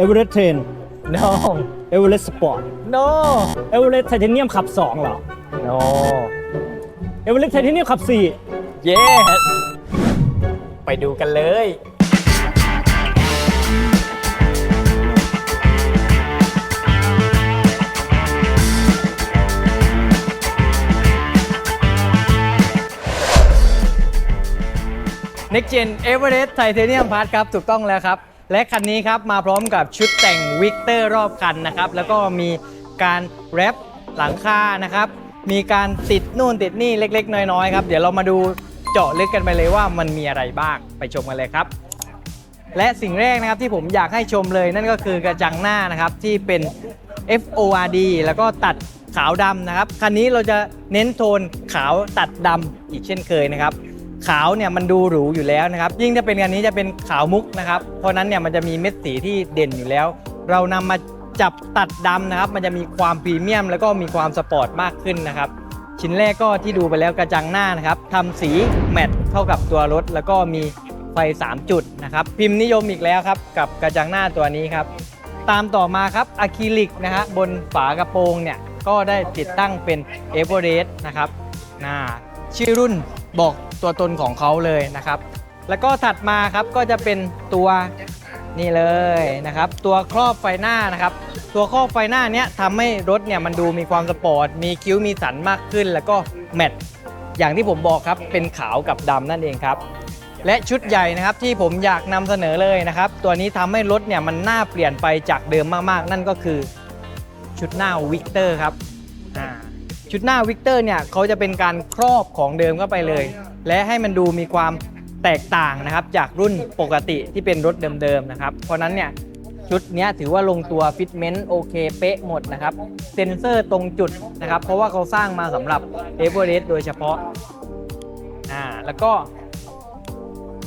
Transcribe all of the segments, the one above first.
เอเวอเรสต์เทรน no เอเวอเรสต์สปอร์ต no เอเวอเรสต์ไทเทเนียมขับ2เหรอ no เอเวอเรสต์ไทเทเนียมขับ yes ไปดูกันเลย Next Gen Everest Titanium Plus ครับ ถูกต้องแล้วครับ และคันนี้ครับมาพร้อมกับชุดแต่งวิกเตอร์รอบคันนะครับ แล้วก็มีการแรปหลังคานะครับ มีการติดนู่นติดนี่เล็ก ๆ น้อยๆครับ เดี๋ยวเรามาดูเจาะลึกกันไปเลยว่ามันมีอะไรบ้างไปชมกันเลยครับ และสิ่งแรกนะครับที่ผมอยากให้ชมเลยนั่นก็คือกระจังหน้านะครับที่เป็น FORD แล้วก็ตัดขาวดำนะครับ คันนี้เราจะเน้นโทนขาวตัดดำอีกเช่นเคยนะครับ ขาวเนี่ยมันดูหรูอยู่แล้วนะครับ ยิ่งถ้าเป็นคันนี้จะเป็นขาวมุกนะครับ เพราะนั้นเนี่ยมันจะมีเม็ดสีที่เด่นอยู่แล้ว เรานำมาจับตัดดำนะครับ มันจะมีความพรีเมียม แล้วก็มีความสปอร์ตมากขึ้นนะครับ ชิ้นแรกก็ที่ดูไปแล้วกระจังหน้านะครับทำสีแมทเข้ากับตัวรถ แล้วก็มีไฟ 3 จุดนะครับ พิมพ์นิยมอีกแล้วครับ กับกระจังหน้าตัวนี้ครับ ตามต่อมาครับอะคริลิกนะฮะบนฝากระโปรงเนี่ยก็ได้ติดตั้งเป็นเอเวอเรสต์นะครับ น่าชื่อรุ่นบอกตัวตนของเขาเลยนะครับ แล้วก็ถัดมาครับก็จะเป็นตัวนี่เลยนะครับ ตัวครอบไฟหน้านะครับ ตัวครอบไฟหน้าเนี้ยทำให้รถเนี่ยมันดูมีความสปอร์ต มีคิ้วมีสันมากขึ้น แล้วก็แมทอย่างที่ผมบอกครับเป็นขาวกับดำนั่นเองครับ และชุดใหญ่นะครับที่ผมอยากนำเสนอเลยนะครับ ตัวนี้ทำให้รถเนี่ยมันน่าเปลี่ยนไปจากเดิมมากๆ นั่นก็คือชุดหน้าวิกเตอร์ครับ ชุดหน้าวิกเตอร์เนี่ยเขาจะเป็นการครอบของเดิมเข้าไปเลย และให้มันดูมีความแตกต่างนะครับ จากรุ่นปกติที่เป็นรถเดิมๆนะครับ เพราะนั้นเนี่ยชุดนี้ถือว่าลงตัวฟิตเมนต์โอเคเป๊ะหมดนะครับ เซ็นเซอร์ตรงจุดนะครับ เพราะว่าเขาสร้างมาสำหรับเอเวอเรสต์โดยเฉพาะอ่าแล้วก็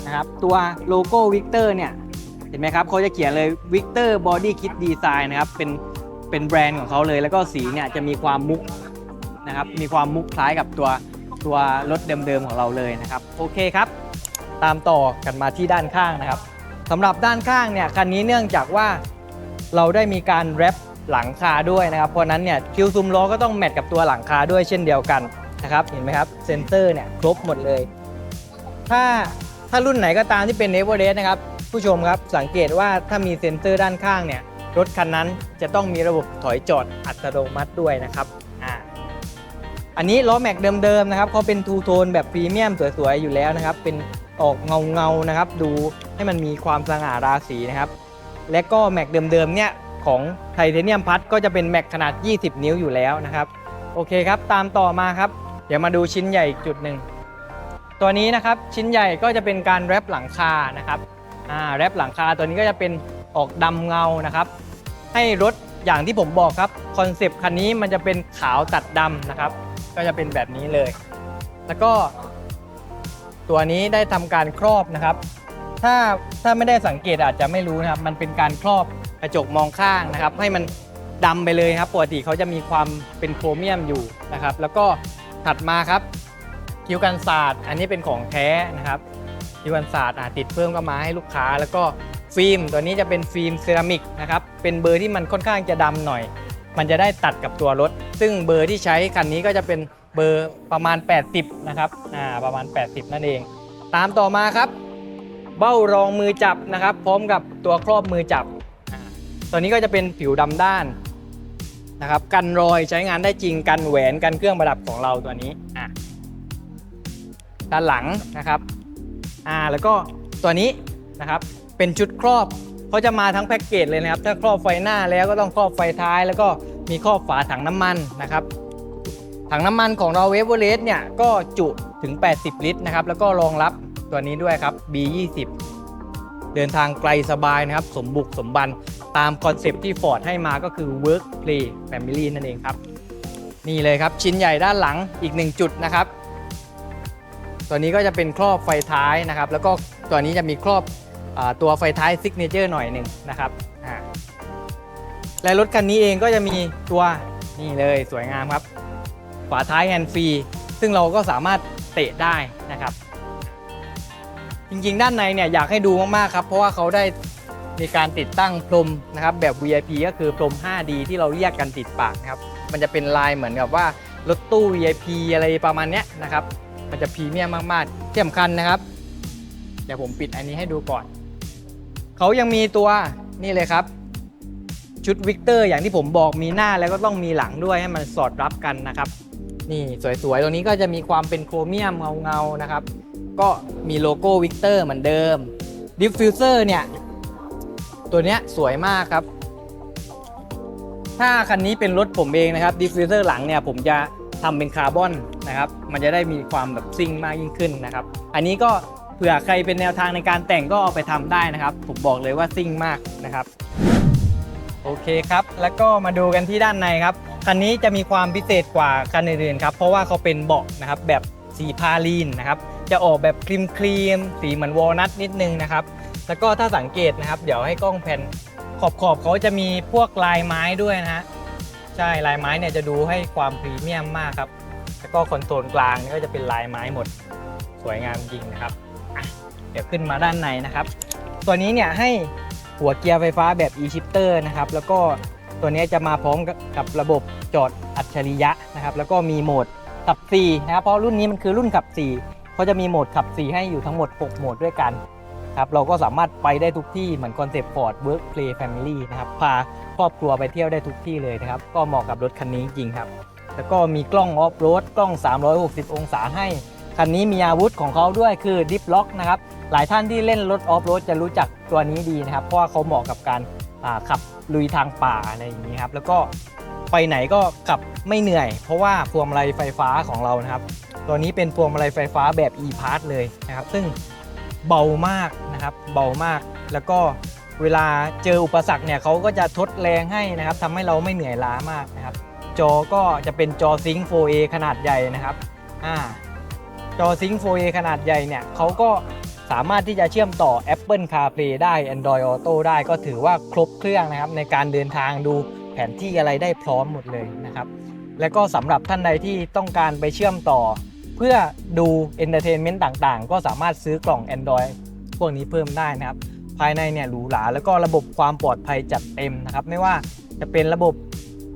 นะครับตัวโลโก้วิกเตอร์เนี่ยเห็นไหมครับเขาจะเขียนเลยวิกเตอร์บอดี้คิดดีไซน์นะครับเป็นเป็นแบรนด์ของเขาเลย แล้วก็สีเนี่ยจะมีความมุก นะครับ มีความมุกคล้ายกับตัวตัวรถเดิมๆของเราเลยนะครับ โอเคครับ ตามต่อกันมาที่ด้านข้างนะครับสำหรับด้านข้างเนี่ยคันนี้เนื่องจากว่าเราได้มีการแรปหลังคาด้วยนะครับ เพราะนั้นเนี่ยคิวซูมล้อก็ต้องแมทกับตัวหลังคาด้วยเช่นเดียวกันนะครับเห็นไหมครับเซนเซอร์เนี่ยครบหมดเลย ถ้าถ้ารุ่นไหนก็ตามที่เป็น e v e r e s t นะครับผู้ชมครับสังเกตว่าถ้ามีเซนเซอร์ด้านข้างเนี่ยรถคันนั้นจะต้องมีระบบถอยจอดอัตโนมัติด้วยนะครับ อันนี้ล้อแม็กเดิมๆนะครับเขาเป็นทูโทนแบบพรีเมียมสวยๆอยู่แล้วนะครับ เป็นออกเงาๆนะครับ ดูให้มันมีความสง่าราศีนะครับ และก็แม็กเดิมๆเนี่ยของไทเทเนียมพัทก็จะเป็นแม็กขนาด 20 นิ้วอยู่แล้วนะครับ โอเคครับ ตามต่อมาครับ เดี๋ยวมาดูชิ้นใหญ่อีกจุดหนึ่ง ตัวนี้นะครับชิ้นใหญ่ก็จะเป็นการแรปหลังคานะครับอ่าแรปหลังคาตัวนี้ก็จะเป็นออกดำเงานะครับ ให้รถอย่างที่ผมบอกครับคอนเซปต์คันนี้มันจะเป็นขาวตัดดำนะครับ ก็จะเป็นแบบนี้เลย แล้วก็ ตัวนี้ได้ทำการครอบนะครับ ถ้าถ้าไม่ได้สังเกตอาจจะไม่รู้นะครับ มันเป็นการครอบกระจกมองข้างนะครับ ให้มันดำไปเลยครับปกติเขาจะมีความเป็นโครเมียมอยู่นะครับ แล้วก็ถัดมาครับ คิ้วกันศาสตร์ อันนี้เป็นของแท้นะครับ คิ้วกันศาสตร์อะติดเพิ่มก็มาให้ลูกค้า แล้วก็ฟิล์มตัวนี้จะเป็นฟิล์มเซรามิกนะครับเป็นเบอร์ที่มันค่อนข้างจะดำหน่อย มันจะได้ตัดกับตัวรถ ซึ่งเบอร์ที่ใช้คันนี้ก็จะเป็นเบอร์ประมาณ 80 นะครับอ่าประมาณ 80 นั่นเอง ตามต่อมาครับ เบ้ารองมือจับนะครับ พร้อมกับตัวครอบมือจับ ตัวนี้ก็จะเป็นผิวดำด้านนะครับกันรอยใช้งานได้จริงกันแหวนกันเครื่องประดับของเราตัวนี้อะด้านหลังนะครับอ่าแล้วก็ตัวนี้นะครับเป็นชุดครอบเขาจะมาทั้งแพ็กเกจเลยนะครับ ถ้าครอบไฟหน้าแล้วก็ต้องครอบไฟท้ายแล้วก็ มีครอบฝาถังน้ำมันนะครับ ถังน้ำมันของเราเวฟเวอร์เรสเนี่ยก็จุถึง 80 ลิตรนะครับ แล้วก็รองรับตัวนี้ด้วยครับ B20 เดินทางไกลสบายนะครับ สมบุกสมบันตามคอนเซปที่ Ford ให้มาก็คือ Work Play Family นั่นเองครับ นี่เลยครับชิ้นใหญ่ด้านหลังอีกหนึ่งจุดนะครับ ตัวนี้ก็จะเป็นครอบไฟท้ายนะครับ แล้วก็ตัวนี้จะมีครอบอตัวไฟท้ายซิกเนเจอร์หน่อยหนึ่งนะครับ และรถคันนี้เองก็จะมีตัวนี่เลยสวยงามครับ ฝาท้ายแฮนด์ฟรีซึ่งเราก็สามารถเตะได้นะครับ จริงๆ ด้านในเนี่ยอยากให้ดูมากๆครับ เพราะว่าเขาได้มีการติดตั้งพรมนะครับแบบ VIP ก็คือพรม 5D ที่เราเรียกกันติดปากนะครับ มันจะเป็นลายเหมือนกับว่ารถตู้ VIP อะไรประมาณเนี้ยนะครับ มันจะพรีเมียมมากๆที่สำคัญนะครับ เดี๋ยวผมปิดอันนี้ให้ดูก่อน เขายังมีตัวนี่เลยครับ ชุดวิกเตอร์อย่างที่ผมบอกมีหน้าแล้วก็ต้องมีหลังด้วยให้มันสอดรับกันนะครับ นี่สวยๆ ตรงนี้ก็จะมีความเป็นโครเมียมเงาๆนะครับ ก็มีโลโก้วิกเตอร์เหมือนเดิมดิฟฟิวเซอร์เนี่ย ตัวเนี้ยสวยมากครับ ถ้าคันนี้เป็นรถผมเองนะครับดิฟฟิวเซอร์หลังเนี่ยผมจะทำเป็นคาร์บอนนะครับ มันจะได้มีความแบบซิ่งมากยิ่งขึ้นนะครับ อันนี้ก็เผื่อใครเป็นแนวทางในการแต่งก็เอาไปทำได้นะครับ ผมบอกเลยว่าซิ่งมากนะครับ โอเคครับ แล้วก็มาดูกันที่ด้านในครับ คันนี้จะมีความพิเศษกว่าคันอื่นๆครับ เพราะว่าเขาเป็นเบาะนะครับแบบสีพาลีนนะครับ จะออกแบบครีมครีมๆสีเหมือนวอลนัทนิดนึงนะครับ แล้วก็ถ้าสังเกตนะครับ เดี๋ยวให้กล้องแผ่นขอบขอบๆเขาจะมีพวกลายไม้ด้วยนะฮะ ใช่ ลายไม้เนี่ยจะดูให้ความพรีเมียมมากครับ แล้วก็คอนโซลกลางนี่ก็จะเป็นลายไม้หมด สวยงามจริงนะครับ เดี๋ยวขึ้นมาด้านในนะครับ ตัวนี้เนี่ยให้ หัวเกียร์ไฟฟ้าแบบ e-shifter นะครับ แล้วก็ตัวนี้จะมาพร้อมกับระบบจอดอัจฉริยะนะครับ แล้วก็มีโหมดขับ4นะครับ เพราะรุ่นนี้มันคือรุ่นขับ4เขาจะมีโหมดขับ 4 ให้อยู่ทั้งหมด 6 โหมดด้วยกันครับ เราก็สามารถไปได้ทุกที่เหมือนคอนเซปต์ฟอร์ด Work Play Family นะครับ พาครอบครัวไปเที่ยวได้ทุกที่เลยนะครับ ก็เหมาะกับรถคันนี้จริงครับ แล้วก็มีกล้องออฟโรด กล้อง 360 องศาให้ คันนี้มีอาวุธของเขาด้วยคือดิฟล็อกนะครับหลายท่านที่เล่นรถออฟโรดจะรู้จักตัวนี้ดีนะครับ เพราะว่าเขาเหมาะกับการขับลุยทางป่าอะไรอย่างนี้ครับแล้วก็ไปไหนก็ขับไม่เหนื่อย เพราะว่าพวงมาลัยไฟฟ้าของเรานะครับ ตัวนี้เป็นพวงมาลัยไฟฟ้าแบบ e-pass เลยนะครับ ซึ่งเบามากนะครับ เบามากแล้วก็เวลาเจออุปสรรคเนี่ยเขาก็จะทดแรงให้นะครับทำให้เราไม่เหนื่อยล้ามากนะครับ จอก็จะเป็นจอซิงค์ 4A ขนาดใหญ่นะครับอ่า จอซิงค์ 4A ขนาดใหญ่เนี่ยเขาก็สามารถที่จะเชื่อมต่อ Apple CarPlay ได้ Android Auto ได้ก็ถือว่าครบเครื่องนะครับ ในการเดินทางดูแผนที่อะไรได้พร้อมหมดเลยนะครับ และก็สำหรับท่านใดที่ต้องการไปเชื่อมต่อ เพื่อดูเอนเตอร์เทนเมนต์ต่างๆ ก็สามารถซื้อกล่อง Android พวกนี้เพิ่มได้นะครับ ภายในเนี่ยหรูหราแล้วก็ระบบความปลอดภัยจัดเต็มนะครับ ไม่ว่าจะเป็นระบบ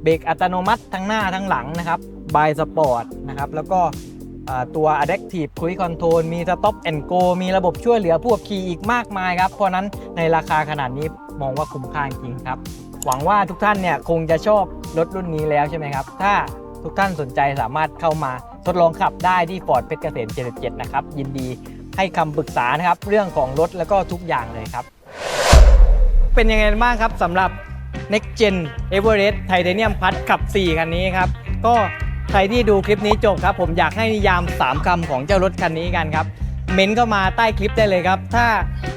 เบรกอัตโนมัติทั้งหน้าทั้งหลังนะครับบายสปอร์ตนะครับแล้วก็ ตัว Adaptive Cruise Control มี Stop and Go มีระบบช่วยเหลือผู้ขับขี่อีกมากมายครับ เพราะนั้นในราคาขนาดนี้มองว่าคุ้มค่าจริงครับ หวังว่าทุกท่านเนี่ยคงจะชอบรถรุ่นนี้แล้วใช่ไหมครับ ถ้าทุกท่านสนใจสามารถเข้ามาทดลองขับได้ที่ Ford เพชรเกษม77 นะครับ ยินดีให้คำปรึกษานะครับ เรื่องของรถแล้วก็ทุกอย่างเลยครับ เป็นยังไงบ้างครับสำหรับ Next Gen Everest Titanium Plus ขับ 4 คันนี้ครับ ก็ ใครที่ดูคลิปนี้จบครับ ผมอยากให้นิยาม 3คำของเจ้ารถคันนี้กันครับ เม้นเข้ามาใต้คลิปได้เลยครับ ถ้า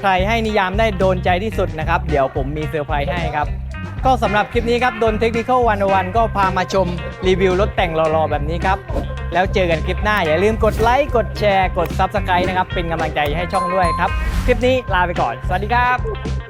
ใครให้นิยามได้โดนใจที่สุดนะครับ เดี๋ยวผมมีเซอร์ไพรส์ให้ครับ ก็สำหรับคลิปนี้ครับโดนเทคนิควันวันก็พามาชมรีวิวรถแต่งรอๆแบบนี้ครับ แล้วเจอกันคลิปหน้า อย่าลืมกดไลค์กดแชร์ กด Subscribe นะครับเป็นกำลังใจให้ช่องด้วยครับ คลิปนี้ลาไปก่อน สวัสดีครับ